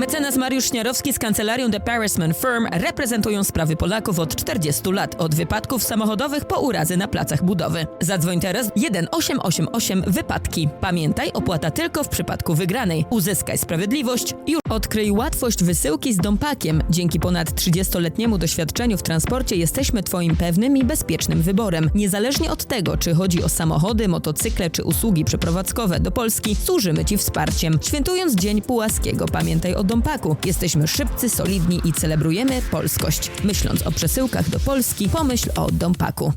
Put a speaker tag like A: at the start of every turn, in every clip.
A: Mecenas Mariusz Śniarowski z kancelarią The Parisman Firm reprezentują sprawy Polaków od 40 lat, od wypadków samochodowych po urazy na placach budowy. Zadzwoń teraz 1888 wypadki. Pamiętaj, opłata tylko w przypadku wygranej. Uzyskaj sprawiedliwość. Już odkryj łatwość wysyłki z Dompakiem. Dzięki ponad 30-letniemu doświadczeniu w transporcie jesteśmy Twoim pewnym i bezpiecznym wyborem. Niezależnie od tego, czy chodzi o samochody, motocykle czy usługi przeprowadzkowe do Polski, służymy Ci wsparciem. Świętując Dzień Pułaskiego, pamiętaj o Dompaku. Jesteśmy szybcy, solidni i celebrujemy polskość. Myśląc o przesyłkach do Polski, pomyśl o Dompaku.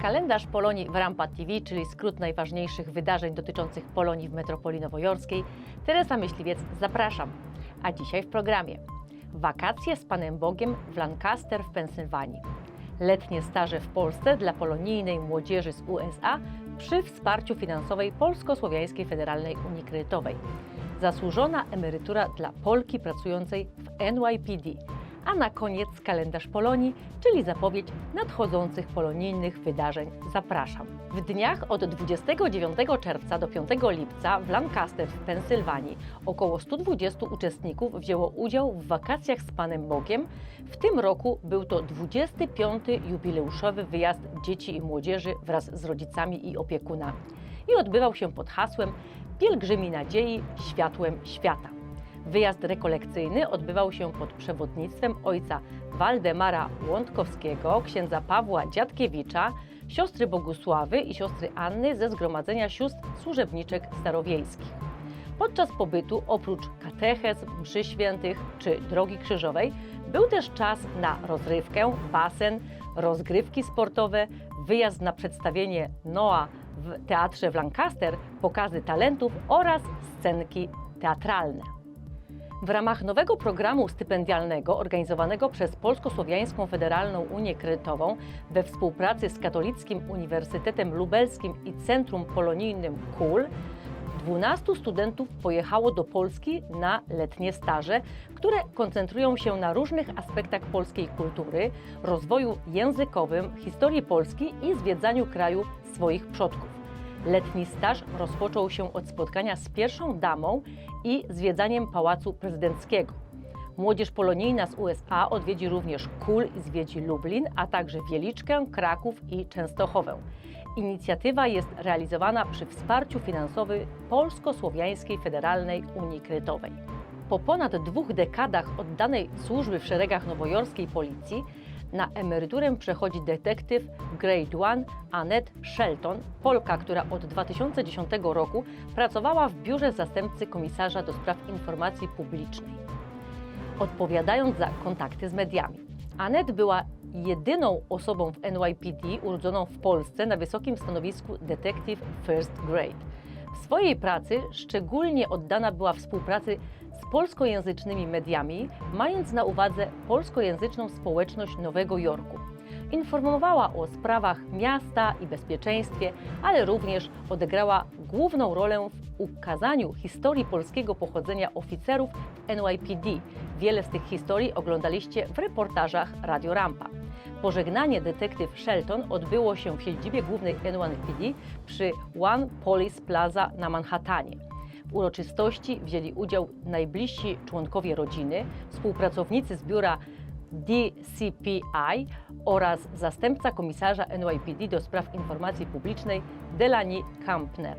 B: Kalendarz Polonii w Rampa TV, czyli skrót najważniejszych wydarzeń dotyczących Polonii w metropolii nowojorskiej. Teresa Myśliwiec, zapraszam. A dzisiaj w programie Wakacje z Panem Bogiem w Lancaster w Pensylwanii. Letnie staże w Polsce dla polonijnej młodzieży z USA przy wsparciu finansowej Polsko-Słowiańskiej Federalnej Unii Kredytowej. Zasłużona emerytura dla Polki pracującej w NYPD a na koniec kalendarz Polonii, czyli zapowiedź nadchodzących polonijnych wydarzeń. Zapraszam. W dniach od 29 czerwca do 5 lipca w Lancaster w Pensylwanii około 120 uczestników wzięło udział w wakacjach z Panem Bogiem. W tym roku był to 25. jubileuszowy wyjazd dzieci i młodzieży wraz z rodzicami i opiekunami. I odbywał się pod hasłem Pielgrzymi Nadziei Światłem Świata. Wyjazd rekolekcyjny odbywał się pod przewodnictwem ojca Waldemara Łądkowskiego, księdza Pawła Dziadkiewicza, siostry Bogusławy i siostry Anny ze Zgromadzenia Sióstr Służebniczek Starowiejskich. Podczas pobytu, oprócz katechez, mszy świętych czy drogi krzyżowej, był też czas na rozrywkę, basen, rozgrywki sportowe, wyjazd na przedstawienie Noa w teatrze w Lancaster, pokazy talentów oraz scenki teatralne. W ramach nowego programu stypendialnego organizowanego przez Polsko-Słowiańską Federalną Unię Kredytową we współpracy z Katolickim Uniwersytetem Lubelskim i Centrum Polonijnym KUL 12 studentów pojechało do Polski na letnie staże, które koncentrują się na różnych aspektach polskiej kultury, rozwoju językowym, historii Polski i zwiedzaniu kraju swoich przodków. Letni staż rozpoczął się od spotkania z pierwszą damą i zwiedzaniem Pałacu Prezydenckiego. Młodzież polonijna z USA odwiedzi również Kul i zwiedzi Lublin, a także Wieliczkę, Kraków i Częstochowę. Inicjatywa jest realizowana przy wsparciu finansowym Polsko-Słowiańskiej Federalnej Unii Kredytowej. Po ponad dwóch dekadach oddanej służby w szeregach nowojorskiej policji na emeryturę przechodzi detektyw Grade One Annette Shelton, Polka, która od 2010 roku pracowała w biurze zastępcy komisarza do spraw informacji publicznej, odpowiadając za kontakty z mediami. Annette była jedyną osobą w NYPD urodzoną w Polsce na wysokim stanowisku detektyw First Grade. W swojej pracy szczególnie oddana była współpracy z polskojęzycznymi mediami, mając na uwadze polskojęzyczną społeczność Nowego Jorku. Informowała o sprawach miasta i bezpieczeństwie, ale również odegrała główną rolę w ukazaniu historii polskiego pochodzenia oficerów NYPD. Wiele z tych historii oglądaliście w reportażach Radio Rampa. Pożegnanie detektyw Shelton odbyło się w siedzibie głównej NYPD przy One Police Plaza na Manhattanie. Uroczystości wzięli udział najbliżsi członkowie rodziny, współpracownicy z biura DCPI oraz zastępca komisarza NYPD do spraw informacji publicznej Delani Kampner.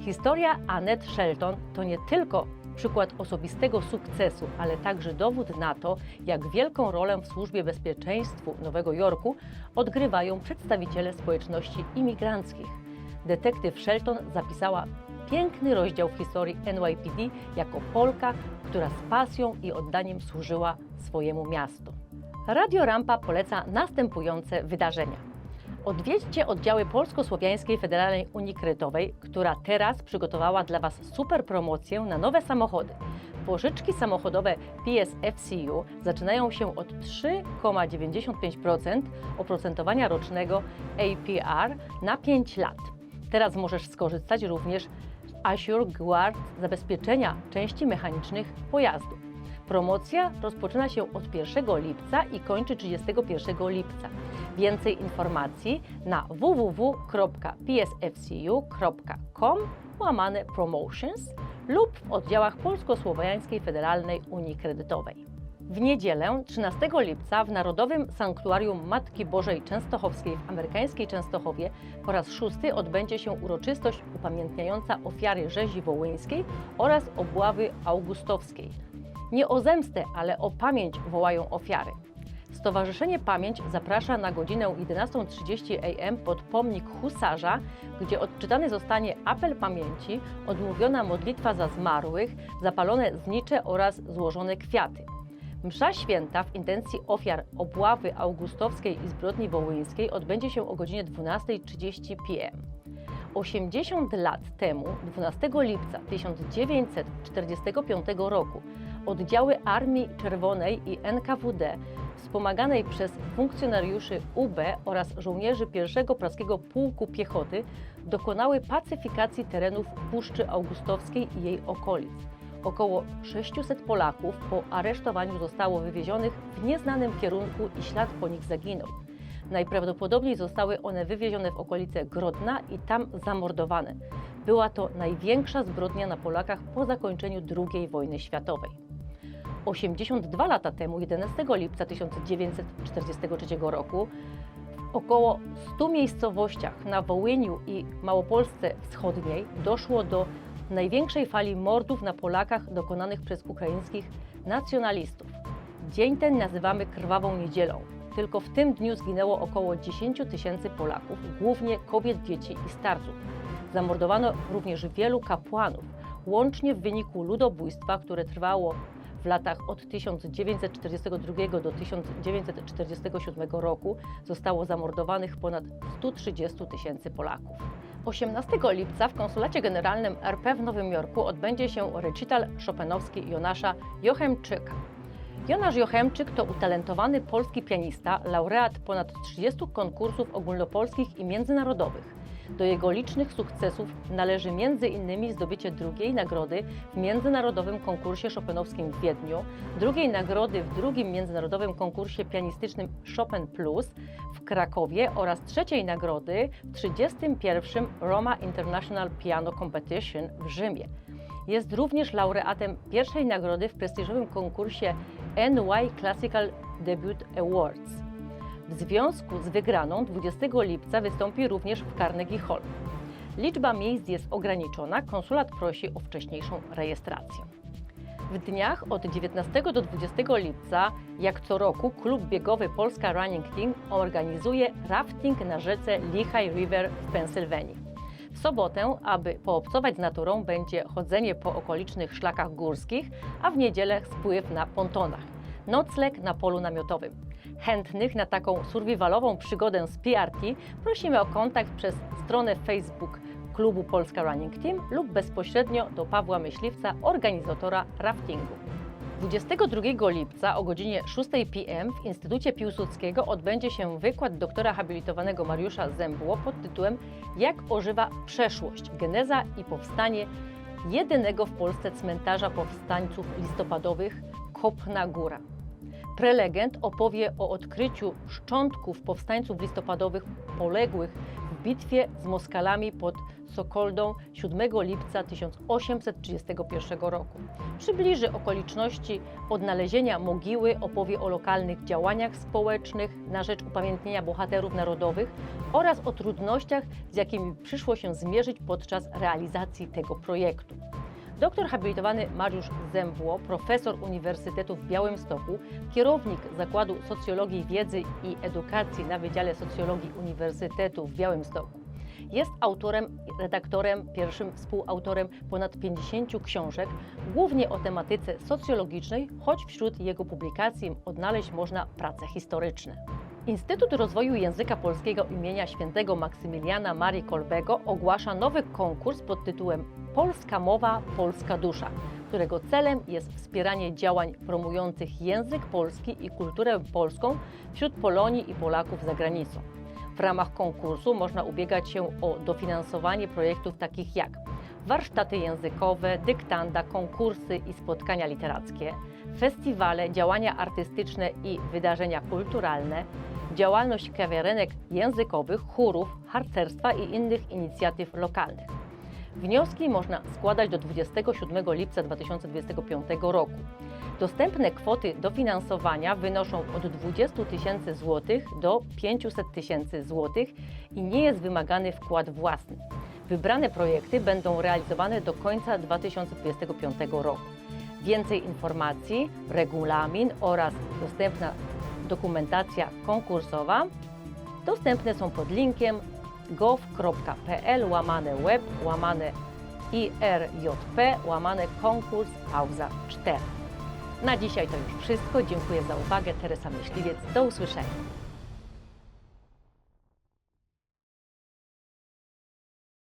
B: Historia Annette Shelton to nie tylko przykład osobistego sukcesu, ale także dowód na to, jak wielką rolę w służbie bezpieczeństwu Nowego Jorku odgrywają przedstawiciele społeczności imigranckich. Detektyw Shelton zapisała piękny rozdział w historii NYPD jako Polka, która z pasją i oddaniem służyła swojemu miastu. Radio Rampa poleca następujące wydarzenia. Odwiedźcie oddziały Polsko-Słowiańskiej Federalnej Unii Kredytowej, która teraz przygotowała dla Was super promocję na nowe samochody. Pożyczki samochodowe PSFCU zaczynają się od 3,95% oprocentowania rocznego APR na 5 lat. Teraz możesz skorzystać również Assure Guard zabezpieczenia części mechanicznych pojazdu. Promocja rozpoczyna się od 1 lipca i kończy 31 lipca. Więcej informacji na www.psfcu.com łamane promotions lub w oddziałach Polsko-Słowiańskiej Federalnej Unii Kredytowej. W niedzielę 13 lipca w Narodowym Sanktuarium Matki Bożej Częstochowskiej w amerykańskiej Częstochowie po raz szósty odbędzie się uroczystość upamiętniająca ofiary rzezi wołyńskiej oraz obławy augustowskiej. Nie o zemstę, ale o pamięć wołają ofiary. Stowarzyszenie Pamięć zaprasza na godzinę 11.30 am pod pomnik husarza, gdzie odczytany zostanie apel pamięci, odmówiona modlitwa za zmarłych, zapalone znicze oraz złożone kwiaty. Msza święta w intencji ofiar obławy augustowskiej i zbrodni wołyńskiej odbędzie się o godzinie 12.30 pm. 80 lat temu, 12 lipca 1945 roku, oddziały Armii Czerwonej i NKWD, wspomaganej przez funkcjonariuszy UB oraz żołnierzy pierwszego praskiego pułku piechoty, dokonały pacyfikacji terenów Puszczy Augustowskiej i jej okolic. Około 600 Polaków po aresztowaniu zostało wywiezionych w nieznanym kierunku i ślad po nich zaginął. Najprawdopodobniej zostały one wywiezione w okolice Grodna i tam zamordowane. Była to największa zbrodnia na Polakach po zakończeniu II wojny światowej. 82 lata temu, 11 lipca 1943 roku, w około 100 miejscowościach na Wołyniu i Małopolsce Wschodniej doszło do największej fali mordów na Polakach dokonanych przez ukraińskich nacjonalistów. Dzień ten nazywamy Krwawą Niedzielą. Tylko w tym dniu zginęło około 10 tysięcy Polaków, głównie kobiet, dzieci i starców. Zamordowano również wielu kapłanów, łącznie w wyniku ludobójstwa, które trwało w latach od 1942 do 1947 roku zostało zamordowanych ponad 130 tysięcy Polaków. 18 lipca w Konsulacie Generalnym RP w Nowym Jorku odbędzie się recital chopinowski Jonasza Jochemczyka. Jonasz Jochemczyk to utalentowany polski pianista, laureat ponad 30 konkursów ogólnopolskich i międzynarodowych. Do jego licznych sukcesów należy m.in. zdobycie drugiej nagrody w międzynarodowym konkursie chopinowskim w Wiedniu, drugiej nagrody w drugim międzynarodowym konkursie pianistycznym Chopin Plus w Krakowie oraz trzeciej nagrody w 31. Roma International Piano Competition w Rzymie. Jest również laureatem pierwszej nagrody w prestiżowym konkursie NY Classical Debut Awards. W związku z wygraną 20 lipca wystąpi również w Carnegie Hall. Liczba miejsc jest ograniczona, konsulat prosi o wcześniejszą rejestrację. W dniach od 19 do 20 lipca, jak co roku, klub biegowy Polska Running Team organizuje rafting na rzece Lehigh River w Pensylwanii. W sobotę, aby poobcować z naturą, będzie chodzenie po okolicznych szlakach górskich, a w niedzielę spływ na pontonach. Nocleg na polu namiotowym. Chętnych na taką survivalową przygodę z PRT prosimy o kontakt przez stronę Facebook klubu Polska Running Team lub bezpośrednio do Pawła Myśliwca, organizatora raftingu. 22 lipca o godzinie 6 p.m. w Instytucie Piłsudskiego odbędzie się wykład doktora habilitowanego Mariusza Zębło pod tytułem Jak ożywa przeszłość, geneza i powstanie jedynego w Polsce cmentarza powstańców listopadowych Kopna Góra. Prelegent opowie o odkryciu szczątków powstańców listopadowych poległych w bitwie z Moskalami pod Sokoldą 7 lipca 1831 roku. Przybliży okoliczności odnalezienia mogiły, opowie o lokalnych działaniach społecznych na rzecz upamiętnienia bohaterów narodowych oraz o trudnościach, z jakimi przyszło się zmierzyć podczas realizacji tego projektu. Doktor habilitowany Mariusz Zębło, profesor Uniwersytetu w Białymstoku, kierownik Zakładu Socjologii Wiedzy i Edukacji na Wydziale Socjologii Uniwersytetu w Białymstoku. Jest autorem, redaktorem, pierwszym współautorem ponad 50 książek, głównie o tematyce socjologicznej, choć wśród jego publikacji odnaleźć można prace historyczne. Instytut Rozwoju Języka Polskiego imienia świętego Maksymiliana Marii Kolbego ogłasza nowy konkurs pod tytułem Polska mowa, polska dusza, którego celem jest wspieranie działań promujących język polski i kulturę polską wśród Polonii i Polaków za granicą. W ramach konkursu można ubiegać się o dofinansowanie projektów takich jak warsztaty językowe, dyktanda, konkursy i spotkania literackie, festiwale, działania artystyczne i wydarzenia kulturalne, działalność kawiarenek językowych, chórów, harcerstwa i innych inicjatyw lokalnych. Wnioski można składać do 27 lipca 2025 roku. Dostępne kwoty dofinansowania wynoszą od 20 tysięcy złotych do 500 tysięcy złotych i nie jest wymagany wkład własny. Wybrane projekty będą realizowane do końca 2025 roku. Więcej informacji, regulamin oraz dostępna dokumentacja konkursowa dostępne są pod linkiem gov.pl łamane web łamane irjp łamane konkurs pauza 4. Na dzisiaj to już wszystko. Dziękuję za uwagę. Teresa Myśliwiec. Do usłyszenia.